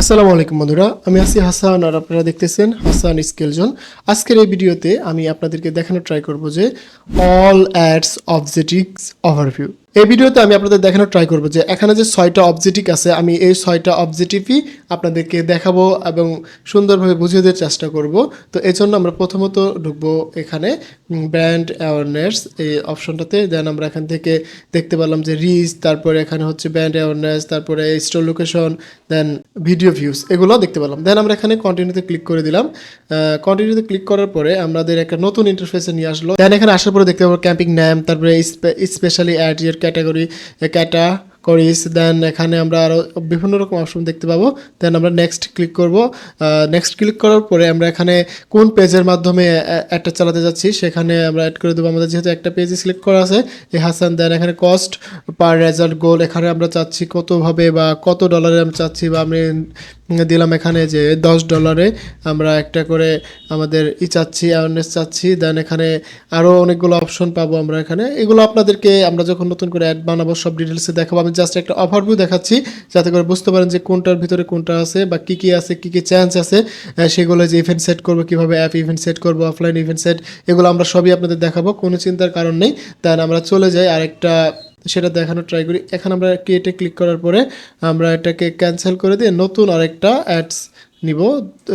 আসসালামু আলাইকুম বন্ধুরা, আমি আছি হাসান আর আপনারা দেখতেছেন হাসান স্কেলজন। আজকের এই ভিডিওতে আমি আপনাদেরকে দেখানোর ট্রাই করব যে অল অ্যাডস অবজেটিভস ওভারভিউ এই ভিডিওতে আমি আপনাদের দেখানোর ট্রাই করব যে এখানে যে ছয়টা অবজেক্টিভ আছে, আমি এই ছয়টা অবজেক্টিভই আপনাদেরকে দেখাবো এবং সুন্দরভাবে বুঝিয়ে দেওয়ার চেষ্টা করব। তো এই জন্য আমরা প্রথমত ঢুকবো এখানে ব্র্যান্ড অ্যাওয়ারনেস এই অপশনটাতে দেন আমরা এখান থেকে দেখতে পেলাম যে রিচ তারপরে এখানে হচ্ছে ব্র্যান্ড অ্যাওয়ারনেস তারপরে store location then video views এগুলো দেখতে পেলাম। দেন আমরা এখানে কন্টিনিউতে ক্লিক করে দিলাম। কন্টিনিউতে ক্লিক করার পরে আমাদের একটা নতুন ইন্টারফেসে নিয়ে আসলো। দেন এখানে আসার পরে দেখতে পাবো ক্যাম্পিং ন্যাম তারপরে স্পেশালি অ্যাড ক্যাটাগরি ক্যাটা করিস দেন এখানে আমরা আরও বিভিন্ন রকম অপশন দেখতে পাবো। দেন আমরা নেক্সট ক্লিক করব। নেক্সট ক্লিক করার পরে আমরা এখানে কোন পেজের মাধ্যমে অ্যাডটা চালাতে যাচ্ছি, সেখানে আমরা অ্যাড করে দেবো। আমাদের যেহেতু একটা পেজে সিলেক্ট করা আছে, এ হাসান দেন এখানে কস্ট পার রেজাল্ট গোল এখানে আমরা চাচ্ছি কতভাবে বা কত ডলারে আমি চাচ্ছি বা আমি দিলাম এখানে যে দশ ডলারে আমরা একটা করে আমাদের ই চাচ্ছি অ্যাওয়ারনেস চাচ্ছি। দেন এখানে আরও অনেকগুলো অপশন পাবো আমরা এখানে। এগুলো আপনাদেরকে আমরা যখন নতুন করে অ্যাড বানাবো, সব ডিটেলসে দেখাবো। আমি জাস্ট একটা ওভারভিউ দেখাচ্ছি, যাতে করে বুঝতে পারেন যে কোনটার ভিতরে কোনটা আছে বা কী কী আছে, কী কী চ্যান্স আছে। সেগুলো যে ইভেন্ট সেট করব, কীভাবে অ্যাপ ইভেন্ট সেট করব অফলাইন ইভেন্ট সেট এগুলো আমরা সবই আপনাদের দেখাবো। কোনো চিন্তার কারণ নেই। দেন আমরা চলে যাই আরেকটা সেটা দেখানোর ট্রাই করি। এখন আমরা ক্রিয়েটে ক্লিক করার পরে আমরা এটাকে ক্যান্সেল করে দিয়ে নতুন আরেকটা অ্যাডস নিব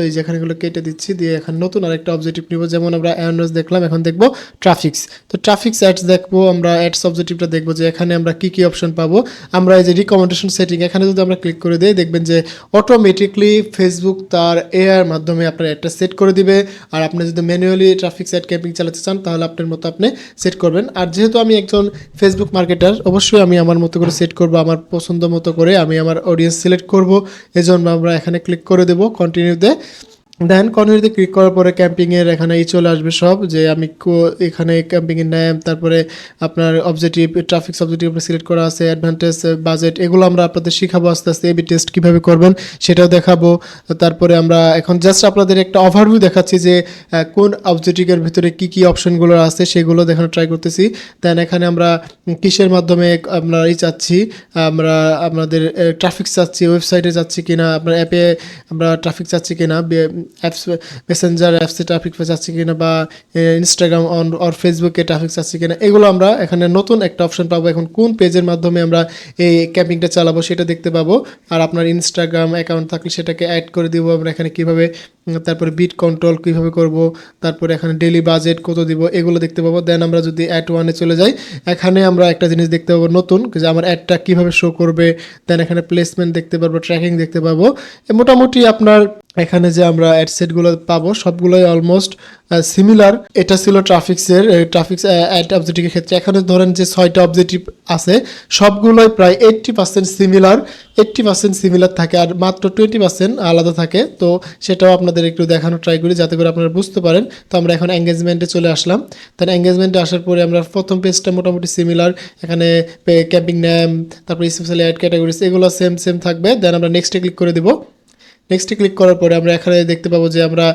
এই যেখানেগুলো কেটে দিচ্ছি, দিয়ে এখন নতুন আরেকটা অবজেক্টিভ নিব, যেমন আমরা অ্যাওয়ারনেস দেখলাম, এখন দেখব ট্রাফিক্স তো ট্রাফিক্স অ্যাডস দেখব, আমরা অ্যাডস অবজেক্টিভটা দেখব যে এখানে আমরা কি কি অপশন পাবো। আমরা এই যে রিকমেন্ডেশন সেটিং এখানে যদি আমরা ক্লিক করে দিই, দেখবেন যে অটোমেটিকলি ফেসবুক তার এআর মাধ্যমে আপনার অ্যাডটা সেট করে দিবে। আর আপনি যদি ম্যানুয়ালি ট্রাফিক সেট ক্যাম্পিং চালাতে চান, তাহলে আপনার মতো আপনি সেট করবেন। আর যেহেতু আমি একজন ফেসবুক মার্কেটার অবশ্যই আমি আমার মতো করে সেট করব, আমার পছন্দ মতো করে আমি আমার অডিয়েন্স সিলেক্ট করব। এজন্য আমরা এখানে ক্লিক করে দেবো। কন্টিনিউতে দেন কন্টিনিউতে ক্লিক করার পরে ক্যাম্পিংয়ের এখানে চলে আসবে সব, যে আমি এখানে ক্যাম্পিংয়ের নাম তারপরে আপনার অবজেক্টিভ ট্রাফিক অবজেক্টিভ সিলেক্ট করা আছে অ্যাডভান্টেজ বাজেট এগুলো আমরা আপনাদের শিখাবো আস্তে আস্তে এবি টেস্ট কীভাবে করবেন সেটাও দেখাবো। তারপরে আমরা এখন জাস্ট আপনাদের একটা ওভারভিউ দেখাচ্ছি যে কোন অবজেক্টিভের ভিতরে কি কি অপশনগুলো আছে সেগুলো দেখানো ট্রাই করতেছি। দেন এখানে আমরা কিসের মাধ্যমে আমরা এই চাচ্ছি, আমরা, আমাদের ট্রাফিক চাচ্ছি ওয়েবসাইটে যাচ্ছি কিনা, আপনার অ্যাপে আমরা ট্রাফিক চাচ্ছি কিনা অ্যাপস মেসেঞ্জার অ্যাপসে ট্রাফিক চাচ্ছি কিনা বা ইনস্টাগ্রাম অন অর ফেসবুকে ট্রাফিক চাচ্ছি কিনা, এগুলো আমরা এখানে নতুন একটা অপশন পাবো। এখন কোন পেজের মাধ্যমে আমরা এই ক্যাম্পিংটা চালাবো সেটা দেখতে পাবো। আর আপনার ইনস্টাগ্রাম অ্যাকাউন্ট থাকলে সেটাকে অ্যাড করে দিব। আমরা এখানে কীভাবে তারপরে বিট কন্ট্রোল কীভাবে করব, তারপরে এখানে ডেলি বাজেট কত দিব, এগুলো দেখতে পাবো। দেন আমরা যদি অ্যাড ওয়ানে চলে যাই, এখানে আমরা একটা জিনিস দেখতে পাবো নতুন, যে আমার অ্যাডটা কীভাবে শো করবে দেন এখানে প্লেসমেন্ট দেখতে পারব ট্র্যাকিং দেখতে পাবো। মোটামুটি আপনার এখানে যে আমরা অ্যাড সেটগুলো পাবো, সবগুলোই অলমোস্ট সিমিলার এটা ছিল ট্রাফিক্সের ট্রাফিক্স অ্যাড অবজেক্টিভের ক্ষেত্রে। এখানে ধরেন যে ছয়টা অবজেক্টিভ আছে, সবগুলোই প্রায় eighty percent similar eighty percent similar থাকে, আর মাত্র টোয়েন্টি পার্সেন্ট আলাদা থাকে। তো সেটাও আপনাদের একটু দেখানো ট্রাই করি, যাতে করে আপনারা বুঝতে পারেন। তো আমরা এখন এঙ্গেজমেন্টে চলে আসলাম। তাহলে এঙ্গেজমেন্টে আসার পরে আমরা প্রথম পেজটা মোটামুটি সিমিলার এখানে ক্যাম্পিং ন্যাম তারপরে স্পেশাল অ্যাড ক্যাটাগরিজ এগুলো সেম সেম থাকবে। দেন আমরা নেক্সটে ক্লিক করে দেবো। নেক্সটে ক্লিক করার পরে আমরা এখানে দেখতে পাবো যে আমরা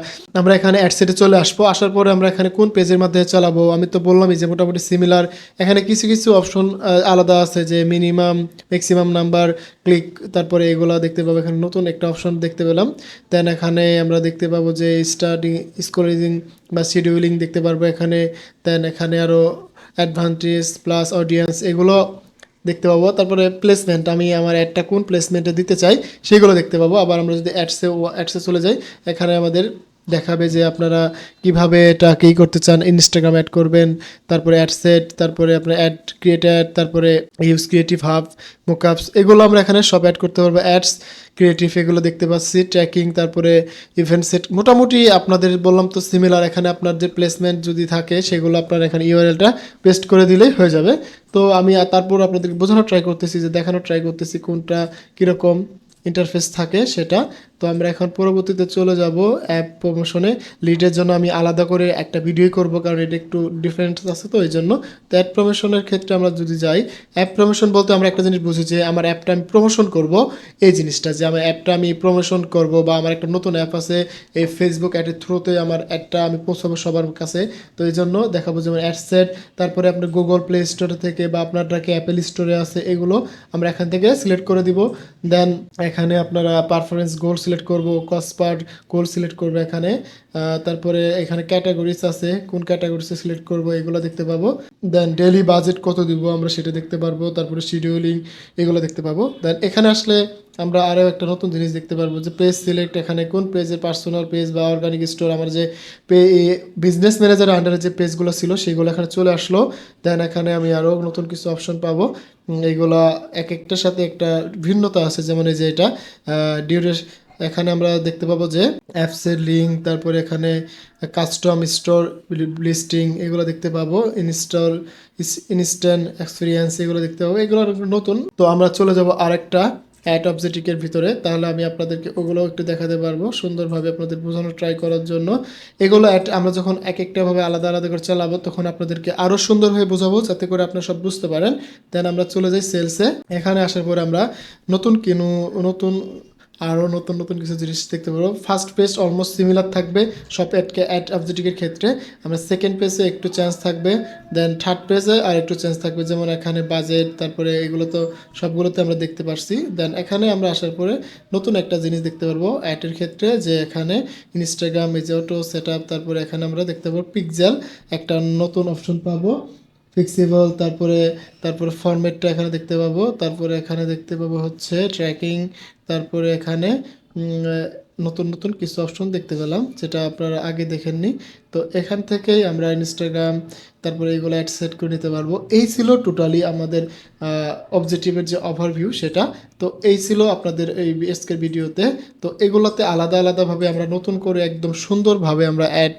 আমরা এখানে অ্যাডসেটে চলে আসব। আসার পরে আমরা এখানে কোন পেজের মাধ্যমে চালাবো? আমি তো বললামই যে মোটামুটি সিমিলার এখানে কিছু কিছু অপশন আলাদা আছে যে মিনিমাম ম্যাক্সিমাম নাম্বার ক্লিক তারপরে এগুলো দেখতে পাবো। এখানে নতুন একটা অপশন দেখতে পেলাম। দেন এখানে আমরা দেখতে পাবো যে স্টার্টিং স্কোরিং বা শিডিউলিং দেখতে পারব এখানে। দেন এখানে আরও অ্যাডভান্টেজ প্লাস অডিয়েন্স এগুলো দেখতে পাবো। তারপরে প্লেসমেন্ট আমি আমার অ্যাডটা কোন প্লেসমেন্টে দিতে চাই, সেগুলো দেখতে পাবো। আবার আমরা যদি অ্যাডসে অ্যাডসে চলে যাই, এখানে আমাদের দেখাবে যে আপনারা কীভাবে এটা কী করতে চান ইনস্টাগ্রাম অ্যাড করবেন, তারপরে অ্যাড সেট তারপরে আপনার অ্যাড ক্রিয়েটার তারপরে ইউজ ক্রিয়েটিভ হাব মোকআপস এগুলো আমরা এখানে সব অ্যাড করতে পারব। অ্যাডস ক্রিয়েটিভ এগুলো দেখতে পাচ্ছি ট্র্যাকিং তারপরে ইভেন্ট সেট মোটামুটি আপনাদের বললাম তো সিমিলার এখানে আপনার যে প্লেসমেন্ট যদি থাকে, সেগুলো আপনার এখানে ইউআরএলটা পেস্ট করে দিলেই হয়ে যাবে। তো আমি তারপর আপনাদের বোঝানোর ট্রাই করতেছি যে, দেখানোর ট্রাই করতেছি কোনটা কীরকম ইন্টারফেস থাকে সেটা। তো আমরা এখন পরবর্তীতে চলে যাব অ্যাপ প্রমোশনে লিডের জন্য আমি আলাদা করে একটা ভিডিও করব, কারণ এটা একটু ডিফারেন্ট আছে তো এই জন্য তো অ্যাপ প্রমোশনের ক্ষেত্রে আমরা যদি যাই, অ্যাপ প্রমোশন বলতে আমরা একটা জিনিস বুঝি যে আমার অ্যাপটা আমি প্রমোশন করব, এই জিনিসটা যে আমার অ্যাপটা আমি প্রমোশন করব, বা আমার একটা নতুন অ্যাপ আছে, এই ফেসবুক অ্যাডের থ্রুতে আমার অ্যাডটা আমি পৌঁছাবো সবার কাছে। তো এই জন্য দেখাবো যেমন অ্যাডসেট তারপরে আপনার গুগল প্লে স্টোর থেকে বা আপনার আপনারটাকে অ্যাপেল স্টোরে আছে, এগুলো আমরা এখান থেকে সিলেক্ট করে দিব। দেন এখানে আপনারা পারফরমেন্স গোল সিলেক্ট করব কসপার্ট কোল সিলেক্ট করব এখানে। তারপরে এখানে ক্যাটাগরিজ আছে, কোন ক্যাটাগরিসে সিলেক্ট করব এগুলো দেখতে পাবো। দেন ডেলি বাজেট কত দিব আমরা সেটা দেখতে পারব, তারপরে শিডিউলিং এগুলো দেখতে পাবো। দেন এখানে আসলে আমরা আরও একটা নতুন জিনিস দেখতে পারব যে পেজ সিলেক্ট এখানে কোন পেজে পার্সোনাল পেজ বা অর্গানিক স্টোর আমার যে পে বিজনেস ম্যানেজারের আন্ডারে যে পেজগুলো ছিল সেগুলো এখানে চলে আসলো। দেন এখানে আমি আরও নতুন কিছু অপশন পাবো। এইগুলা এক একটার সাথে একটা ভিন্নতা আছে, যেমন এই যে এটা। ডিউরেশ এখানে আমরা দেখতে পাবো যে অ্যাপসের লিঙ্ক তারপরে এখানে কাস্টম স্টোর লিস্টিং এগুলো দেখতে পাবো। ইনস্টল ইনস্ট্যান্ট এক্সপিরিয়েন্স এগুলো দেখতে পাবো। এগুলো নতুন। তো আমরা চলে যাব আরেকটা অ্যাড অবজেক্টিকের ভিতরে, তাহলে আমি আপনাদেরকে ওগুলো একটু দেখাতে পারব সুন্দরভাবে আপনাদের বোঝানোর ট্রাই করার জন্য। এগুলো অ্যাট আমরা যখন এক একটাভাবে আলাদা আলাদা করে চালাবো, তখন আপনাদেরকে আরও সুন্দরভাবে বোঝাবো, যাতে করে আপনার সব বুঝতে পারেন। দেন আমরা চলে যাই সেলসে এখানে আসার পরে আমরা নতুন কিনু, নতুন আরও নতুন নতুন কিছু জিনিস দেখতে পারব। ফার্স্ট পেজ অলমোস্ট সিমিলার থাকবে সব অ্যাডকে অ্যাড অবজেক্টিভের ক্ষেত্রে। আমরা সেকেন্ড পেজে একটু চেঞ্জ থাকবে দেন থার্ড পেজে আর একটু চেঞ্জ থাকবে। যেমন এখানে বাজেট তারপরে এগুলো তো সবগুলোতে আমরা দেখতে পারছি। দেন এখানে আমরা আসার পরে নতুন একটা জিনিস দেখতে পারব অ্যাডের ক্ষেত্রে, যে এখানে ইনস্টাগ্রাম এই অটো সেট তারপরে এখানে আমরা দেখতে পারব পিকজেল একটা নতুন অপশন পাবো। ফিক্সিবল তারপরে তারপরে ফরম্যাটটা এখানে দেখতে পাবো, তারপরে এখানে দেখতে পাবো হচ্ছে ট্র্যাকিং তারপরে এখানে নতুন নতুন কিছু অপশন দেখতে পেলাম, যেটা আপনারা আগে দেখেননি। তো এখান থেকেই আমরা ইনস্টাগ্রাম তারপরে এগুলো অ্যাড সেট করে নিতে পারব। এই ছিল টোটালি আমাদের অবজেক্টিভের যে ওভারভিউ সেটা। তো এই ছিল আপনাদের এই এসকের ভিডিওতে। তো এগুলোতে আলাদা আলাদাভাবে আমরা নতুন করে একদম সুন্দরভাবে আমরা অ্যাড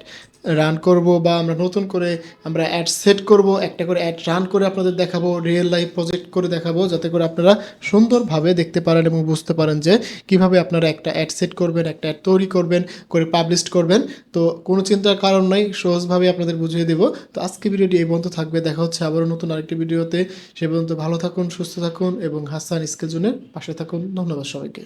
রান করব বা আমরা নতুন করে আমরা অ্যাড সেট করব, একটা করে অ্যাড রান করে আপনাদের দেখাবো রিয়েল লাইফ প্রজেক্ট করে দেখাবো, যাতে করে আপনারা সুন্দরভাবে দেখতে পারেন এবং বুঝতে পারেন যে কীভাবে আপনারা একটা অ্যাড সেট করবেন, একটা অ্যাড তৈরি করবেন, করে পাবলিশ করবেন। তো কোনো চিন্তার কারণ নাই, সহজভাবে আপনাদের বুঝিয়ে দেবো। তো আজকে ভিডিওটি এই পর্যন্ত থাকবে। দেখা হচ্ছে আবারও নতুন আরেকটি ভিডিওতে। সে পর্যন্ত ভালো থাকুন, সুস্থ থাকুন এবং হাসান স্কেজুনের পাশে থাকুন। ধন্যবাদ সবাইকে।